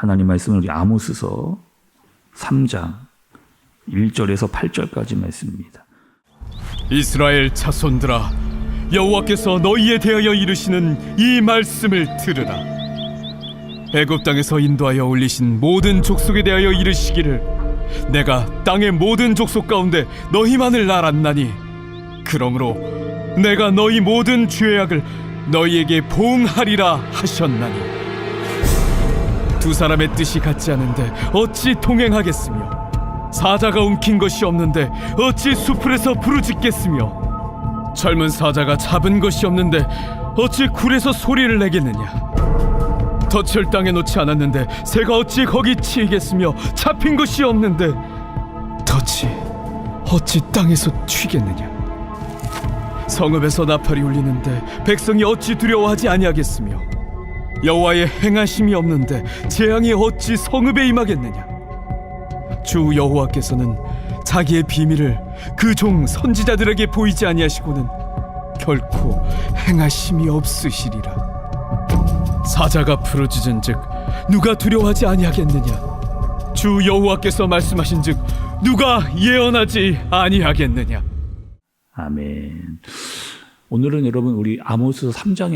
하나님 말씀은 우리 아모스서 3장 1절에서 8절까지 말씀입니다. 이스라엘 자손들아 여호와께서 너희에 대하여 이르시는 이 말씀을 들으라 애굽 땅에서 인도하여 올리신 모든 족속에 대하여 이르시기를 내가 땅의 모든 족속 가운데 너희만을 알았나니 그러므로 내가 너희 모든 죄악을 너희에게 보응하리라 하셨나니 두 사람의 뜻이 같지 않은데 어찌 동행하겠으며? 사자가 움킨 것이 없는데 어찌 수풀에서 부르짖겠으며? 젊은 사자가 잡은 것이 없는데 어찌 굴에서 소리를 내겠느냐? 덫을 땅에 놓지 않았는데 새가 어찌 거기 치이겠으며 잡힌 것이 없는데 덫이 어찌 땅에서 튀겠느냐? 성읍에서 나팔이 울리는데 백성이 어찌 두려워하지 아니하겠으며 여호와의 행하심이 없는데 재앙이 어찌 성읍에 임하겠느냐? 주 여호와께서는 자기의 비밀을 그 종 선지자들에게 보이지 아니하시고는 결코 행하심이 없으시리라. 사자가 부르짖은즉 누가 두려워하지 아니하겠느냐? 주 여호와께서 말씀하신즉 누가 예언하지 아니하겠느냐? 아멘. 오늘은 여러분 우리 아모스 3장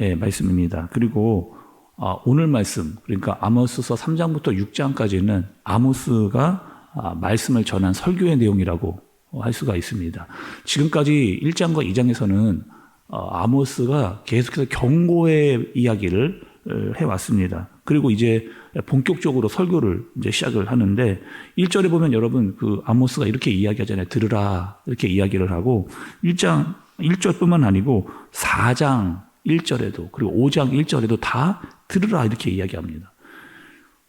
의 말씀입니다. 그리고 아, 오늘 말씀 그러니까 아모스서 3장부터 6장까지는 아모스가 아, 말씀을 전한 설교의 내용이라고 할 수가 있습니다. 지금까지 1장과 2장에서는 어, 아모스가 계속해서 경고의 이야기를 어, 해왔습니다. 그리고 이제 본격적으로 설교를 이제 시작을 하는데 1절에 보면 여러분 그 아모스가 이렇게 이야기하잖아요. 들으라 이렇게 이야기를 하고 1장 1절뿐만 아니고 4장 1절에도 그리고 5장 1절에도 다 들으라 이렇게 이야기합니다.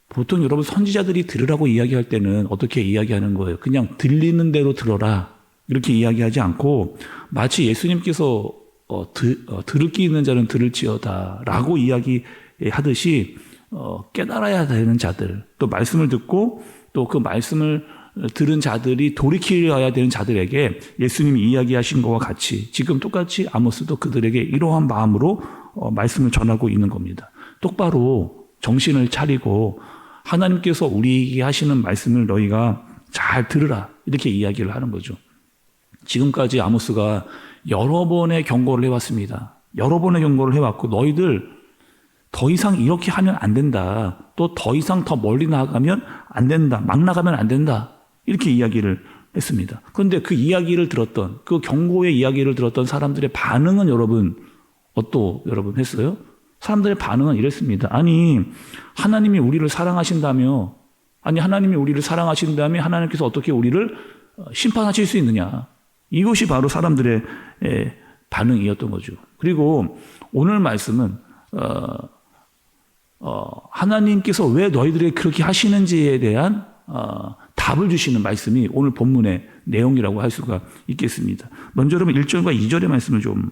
보통 여러분 선지자들이 들으라고 이야기할 때는 어떻게 이야기하는 거예요? 그냥 들리는 대로 들어라 이렇게 이야기하지 않고 마치 예수님께서 어, 드, 어, 들을 기 있는 자는 들을지어다라고 이야기하듯이 어, 깨달아야 되는 자들 또 말씀을 듣고 또 그 말씀을 들은 자들이 돌이키려야 되는 자들에게 예수님이 이야기하신 것과 같이 지금 똑같이 아모스도 그들에게 이러한 마음으로 어, 말씀을 전하고 있는 겁니다. 똑바로 정신을 차리고 하나님께서 우리에게 하시는 말씀을 너희가 잘 들으라 이렇게 이야기를 하는 거죠. 지금까지 아모스가 여러 번의 경고를 해왔습니다. 여러 번의 경고를 해왔고 너희들 더 이상 이렇게 하면 안 된다. 또 더 이상 더 멀리 나가면 안 된다. 막 나가면 안 된다. 이렇게 이야기를 했습니다. 그런데 그 이야기를 들었던 그 경고의 이야기를 들었던 사람들의 반응은 여러분 어떠 여러분 했어요? 사람들의 반응은 이랬습니다. 아니 하나님이 우리를 사랑하신다며 아니 하나님이 우리를 사랑하신다며 하나님께서 어떻게 우리를 심판하실 수 있느냐? 이것이 바로 사람들의 반응이었던 거죠. 그리고 오늘 말씀은 어, 어, 하나님께서 왜 너희들에게 그렇게 하시는지에 대한 어, 답을 주시는 말씀이 오늘 본문의 내용이라고 할 수가 있겠습니다. 먼저 여러분 1절과 2절의 말씀을 좀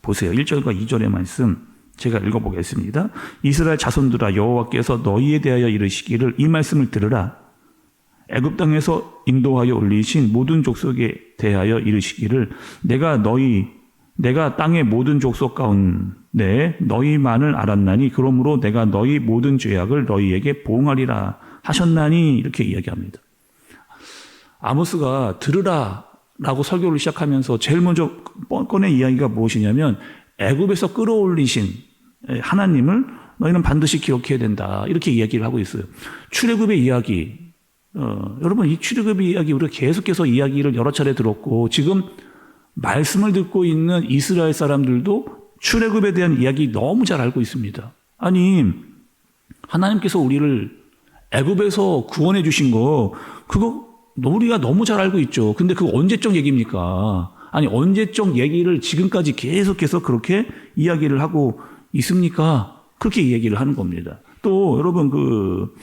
보세요. 1절과 2절의 말씀 제가 읽어보겠습니다. 이스라엘 자손들아 여호와께서 너희에 대하여 이르시기를 이 말씀을 들으라. 애굽 땅에서 인도하여 올리신 모든 족속에 대하여 이르시기를 내가 너희 내가 땅의 모든 족속 가운데 너희만을 알았나니 그러므로 내가 너희 모든 죄악을 너희에게 보응하리라 하셨나니 이렇게 이야기합니다. 아모스가 들으라 라고 설교를 시작하면서 제일 먼저 꺼낸 이야기가 무엇이냐면 애굽에서 끌어올리신 하나님을 너희는 반드시 기억해야 된다 이렇게 이야기를 하고 있어요. 출애굽의 이야기 어, 여러분 이 출애굽의 이야기 우리가 계속해서 이야기를 여러 차례 들었고 지금 말씀을 듣고 있는 이스라엘 사람들도 출애굽에 대한 이야기 너무 잘 알고 있습니다. 아니 하나님께서 우리를 애굽에서 구원해 주신 거 그거 우리가 너무 잘 알고 있죠. 근데 그거 언제적 얘기입니까? 아니 언제적 얘기를 지금까지 계속해서 그렇게 이야기를 하고 있습니까? 그렇게 이야기를 하는 겁니다. 또 여러분 그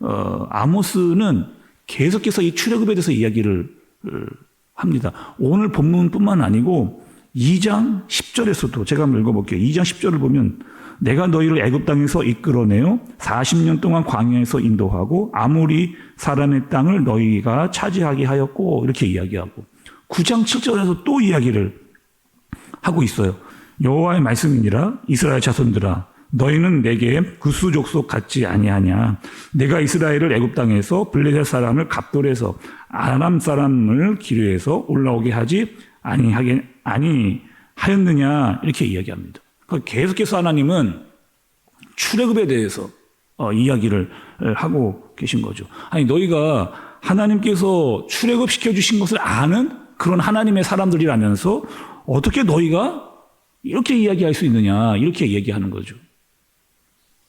어, 아모스는 계속해서 이 출애굽에 대해서 이야기를 합니다. 오늘 본문뿐만 아니고 2장 10절에서도 제가 한번 읽어볼게요. 2장 10절을 보면 내가 너희를 애굽 땅에서 이끌어내어 40년 동안 광야에서 인도하고 아무리 사람의 땅을 너희가 차지하게 하였고 이렇게 이야기하고 9장 7절에서 또 이야기를 하고 있어요. 여호와의 말씀이니라 이스라엘 자손들아 너희는 내게 구수 족속 같지 아니하냐 내가 이스라엘을 애굽 땅에서 블레셋 사람을 갑돌에서 아람 사람을 기르해서 올라오게 하지 아니하게 아니 하였느냐 이렇게 이야기합니다. 그러니까 계속해서 하나님은 출애굽에 대해서 어, 이야기를 하고 계신 거죠. 아니 너희가 하나님께서 출애굽 시켜 주신 것을 아는 그런 하나님의 사람들이라면서 어떻게 너희가 이렇게 이야기할 수 있느냐 이렇게 얘기하는 거죠.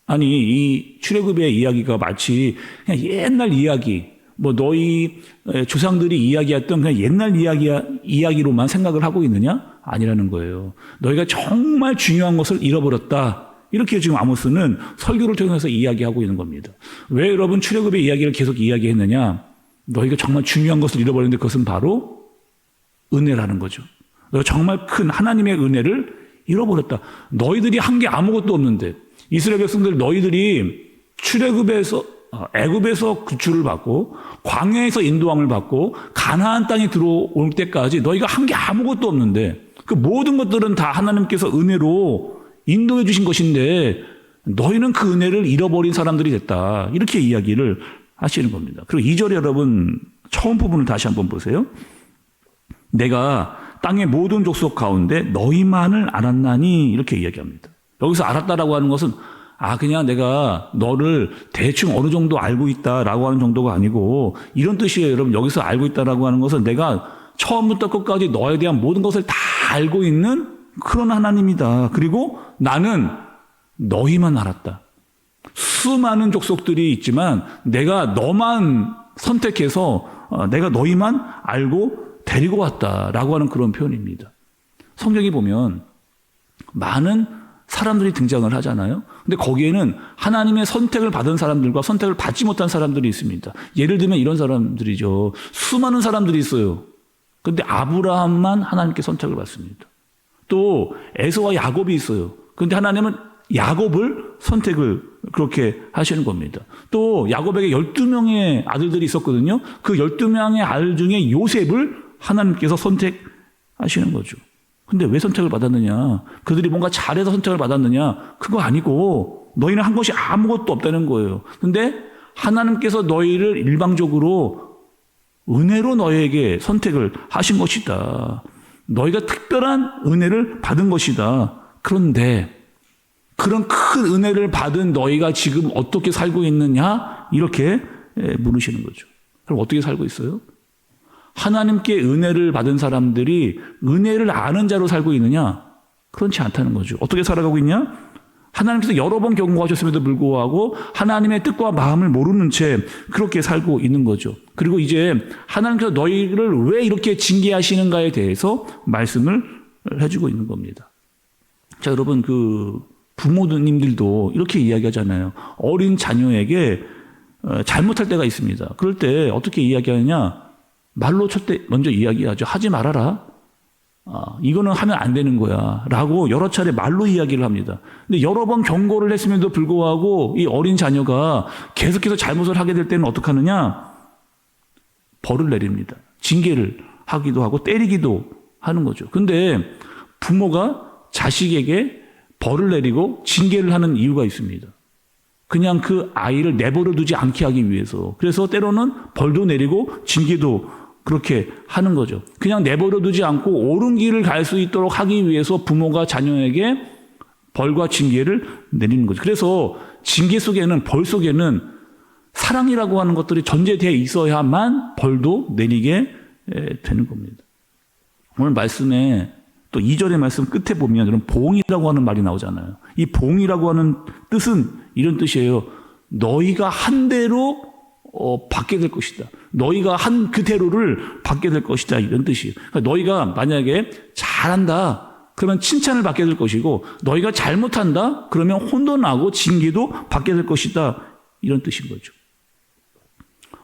아니 이 출애굽의 이야기가 마치 그냥 옛날 이야기 뭐 너희 에, 조상들이 이야기했던 그냥 옛날 이야기 이야기로만 생각을 하고 있느냐 아니라는 거예요. 너희가 정말 중요한 것을 잃어버렸다. 이렇게 지금 아모스는 설교를 통해서 이야기하고 있는 겁니다. 왜 여러분 출애굽의 이야기를 계속 이야기했느냐? 너희가 정말 중요한 것을 잃어버렸는데 그것은 바로 은혜라는 거죠. 너희가 정말 큰 하나님의 은혜를 잃어버렸다. 너희들이 한 게 아무것도 없는데 이스라엘 백성들 너희들이 출애굽에서 어, 애굽에서 구출을 받고 광야에서 인도함을 받고 가나안 땅에 들어올 때까지 너희가 한 게 아무것도 없는데 그 모든 것들은 다 하나님께서 은혜로 인도해 주신 것인데 너희는 그 은혜를 잃어버린 사람들이 됐다. 이렇게 이야기를 하시는 겁니다. 그리고 2절에 여러분 처음 부분을 다시 한번 보세요. 내가 땅의 모든 족속 가운데 너희만을 알았나니 이렇게 이야기합니다. 여기서 알았다라고 하는 것은 아 그냥 내가 너를 대충 어느 정도 알고 있다라고 하는 정도가 아니고 이런 뜻이에요. 여러분 여기서 알고 있다라고 하는 것은 내가 처음부터 끝까지 너에 대한 모든 것을 다 알고 있는 그런 하나님이다. 그리고 나는 너희만 알았다. 수많은 족속들이 있지만 내가 너만 선택해서 어, 내가 너희만 알고 데리고 왔다라고 하는 그런 표현입니다. 성경에 보면 많은 사람들이 등장을 하잖아요. 근데 거기에는 하나님의 선택을 받은 사람들과 선택을 받지 못한 사람들이 있습니다. 예를 들면 이런 사람들이죠. 수많은 사람들이 있어요. 근데 아브라함만 하나님께 선택을 받습니다. 또 에서와 야곱이 있어요. 근데 하나님은 야곱을 선택을 그렇게 하시는 겁니다. 또 야곱에게 12명의 아들들이 있었거든요. 그 12명의 아들 중에 요셉을 하나님께서 선택하시는 거죠. 근데 왜 선택을 받았느냐? 그들이 뭔가 잘해서 선택을 받았느냐? 그거 아니고 너희는 한 것이 아무것도 없다는 거예요. 근데 하나님께서 너희를 일방적으로 은혜로 너희에게 선택을 하신 것이다. 너희가 특별한 은혜를 받은 것이다. 그런데 그런 큰 은혜를 받은 너희가 지금 어떻게 살고 있느냐? 이렇게 물으시는 거죠. 그럼 어떻게 살고 있어요? 하나님께 은혜를 받은 사람들이 은혜를 아는 자로 살고 있느냐? 그렇지 않다는 거죠. 어떻게 살아가고 있냐? 하나님께서 여러 번 경고하셨음에도 불구하고 하나님의 뜻과 마음을 모르는 채 그렇게 살고 있는 거죠. 그리고 이제 하나님께서 너희를 왜 이렇게 징계하시는가에 대해서 말씀을 해주고 있는 겁니다. 자, 여러분, 그 부모님들도 이렇게 이야기하잖아요. 어린 자녀에게 어, 잘못할 때가 있습니다. 그럴 때 어떻게 이야기하느냐? 말로 첫때 먼저 이야기하죠. 하지 말아라. 아, 이거는 하면 안 되는 거야. 라고 여러 차례 말로 이야기를 합니다. 근데 여러 번 경고를 했음에도 불구하고 이 어린 자녀가 계속해서 잘못을 하게 될 때는 어떻게 하느냐? 벌을 내립니다. 징계를 하기도 하고 때리기도 하는 거죠. 근데 부모가 자식에게 벌을 내리고 징계를 하는 이유가 있습니다. 그냥 그 아이를 내버려 두지 않게 하기 위해서. 그래서 때로는 벌도 내리고 징계도 그렇게 하는 거죠. 그냥 내버려 두지 않고 옳은 길을 갈 수 있도록 하기 위해서 부모가 자녀에게 벌과 징계를 내리는 거죠. 그래서 징계 속에는 벌 속에는 사랑이라고 하는 것들이 전제되어 있어야만 벌도 내리게 되는 겁니다. 오늘 말씀에 또 2절의 말씀 끝에 보면 여러분 봉이라고 하는 말이 나오잖아요. 이 봉이라고 하는 뜻은 이런 뜻이에요. 너희가 한 대로 어, 받게 될 것이다. 너희가 한 그대로를 받게 될 것이다. 이런 뜻이에요. 그러니까 너희가 만약에 잘한다. 그러면 칭찬을 받게 될 것이고 너희가 잘못한다. 그러면 혼돈하고 징계도 받게 될 것이다. 이런 뜻인 거죠.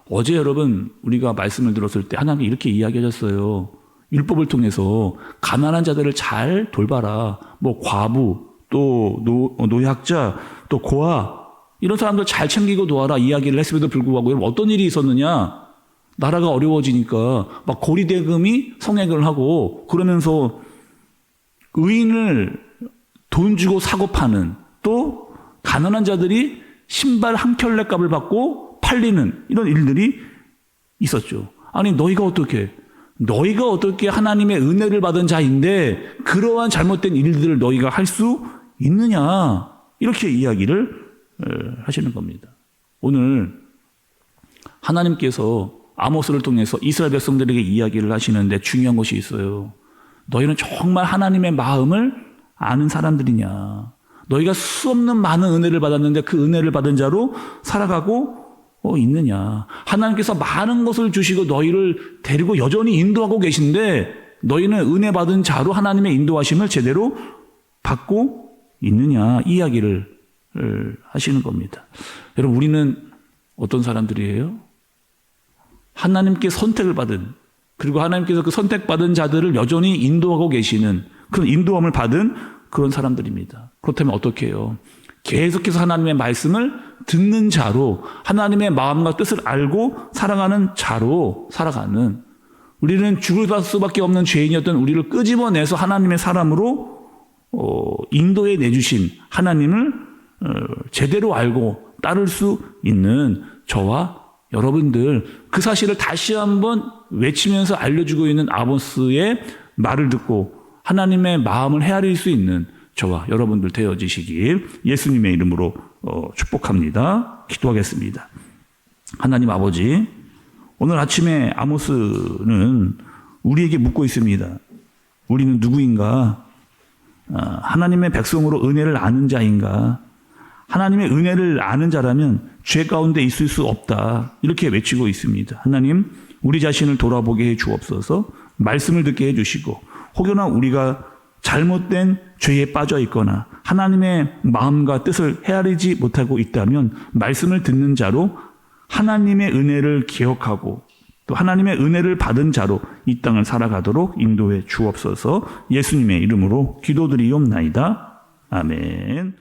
어제 여러분 우리가 말씀을 들었을 때 하나님이 이렇게 이야기하셨어요. 율법을 통해서 가난한 자들을 잘 돌봐라. 뭐 과부, 또 노, 노약자, 또 고아 이런 사람들 잘 챙기고 도와라 이야기를 했음에도 불구하고 여러분 어떤 일이 있었느냐? 나라가 어려워지니까 막 고리대금이 성행을 하고 그러면서 의인을 돈 주고 사고 파는 또 가난한 자들이 신발 한 켤레 값을 받고 팔리는 이런 일들이 있었죠. 아니 너희가 어떻게 너희가 어떻게 하나님의 은혜를 받은 자인데 그러한 잘못된 일들을 너희가 할 수 있느냐 이렇게 이야기를 어, 하시는 겁니다. 오늘 하나님께서 아모스를 통해서 이스라엘 백성들에게 이야기를 하시는데 중요한 것이 있어요. 너희는 정말 하나님의 마음을 아는 사람들이냐. 너희가 수없는 많은 은혜를 받았는데 그 은혜를 받은 자로 살아가고 어, 있느냐. 하나님께서 많은 것을 주시고 너희를 데리고 여전히 인도하고 계신데 너희는 은혜 받은 자로 하나님의 인도하심을 제대로 받고 있느냐. 이 이야기를 어, 하시는 겁니다. 여러분, 우리는 어떤 사람들이에요? 하나님께 선택을 받은 그리고 하나님께서 그 선택받은 자들을 여전히 인도하고 계시는 그런 인도함을 받은 그런 사람들입니다. 그렇다면 어떻게 해요? 계속해서 하나님의 말씀을 듣는 자로 하나님의 마음과 뜻을 알고 살아가는 자로 살아가는 우리는 죽을 수밖에 없는 죄인이었던 우리를 끄집어내서 하나님의 사람으로 어, 인도해 내주신 하나님을 어, 제대로 알고 따를 수 있는 저와 여러분들 그 사실을 다시 한번 외치면서 알려주고 있는 아모스의 말을 듣고 하나님의 마음을 헤아릴 수 있는 저와 여러분들 되어지시길 예수님의 이름으로 어, 축복합니다. 기도하겠습니다. 하나님 아버지, 오늘 아침에 아모스는 우리에게 묻고 있습니다. 우리는 누구인가? 아, 하나님의 백성으로 은혜를 아는 자인가? 하나님의 은혜를 아는 자라면 죄 가운데 있을 수 없다. 이렇게 외치고 있습니다. 하나님, 우리 자신을 돌아보게 해 주옵소서, 말씀을 듣게 해 주시고, 혹여나 우리가 잘못된 죄에 빠져 있거나 하나님의 마음과 뜻을 헤아리지 못하고 있다면 말씀을 듣는 자로 하나님의 은혜를 기억하고 또 하나님의 은혜를 받은 자로 이 땅을 살아가도록 인도해 주옵소서 예수님의 이름으로 기도드리옵나이다. 아멘.